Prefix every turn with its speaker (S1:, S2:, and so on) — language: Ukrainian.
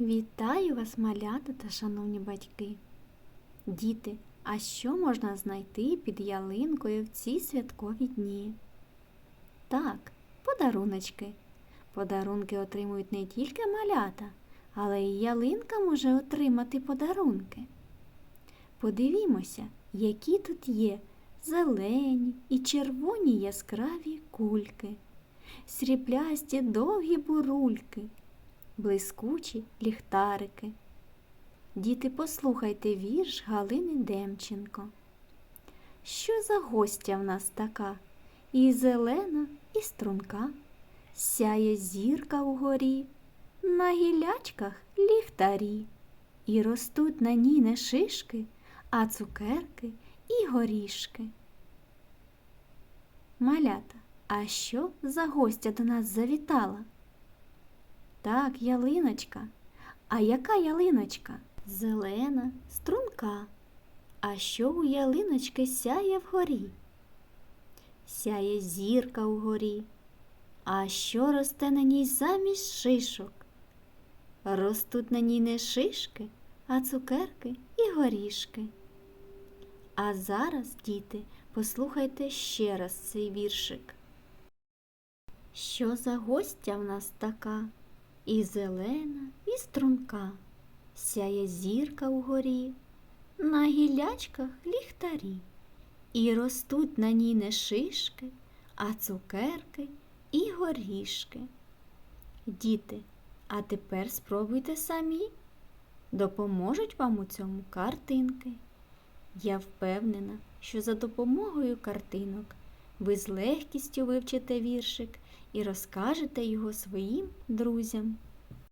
S1: Вітаю вас, малята та шановні батьки. Діти, а що можна знайти під ялинкою в ці святкові дні? Так, подаруночки. Подарунки отримують не тільки малята, але й ялинка може отримати подарунки. Подивімося, які тут є зелені і червоні яскраві кульки, сріблясті довгі бурульки, блискучі ліхтарики. Діти, послухайте вірш Галини Демченко. Що за гостя в нас така? І зелена, і струнка, сяє зірка угорі, на гілячках ліхтарі, і ростуть на ній не шишки, а цукерки і горішки. Малята, а що за гостя до нас завітала? Так, ялиночка. А яка ялиночка? Зелена, струнка. А що у ялиночки сяє вгорі? Сяє зірка угорі. А що росте на ній замість шишок? Ростуть на ній не шишки, а цукерки і горішки. А зараз, діти, послухайте ще раз цей віршик. Що за гостя в нас така? І зелена, і струнка, сяє зірка угорі, на гілячках ліхтарі, і ростуть на ній не шишки, а цукерки і горішки. Діти, а тепер спробуйте самі. Допоможуть вам у цьому картинки. Я впевнена, що за допомогою картинок ви з легкістю вивчите віршик і розкажете його своїм друзям.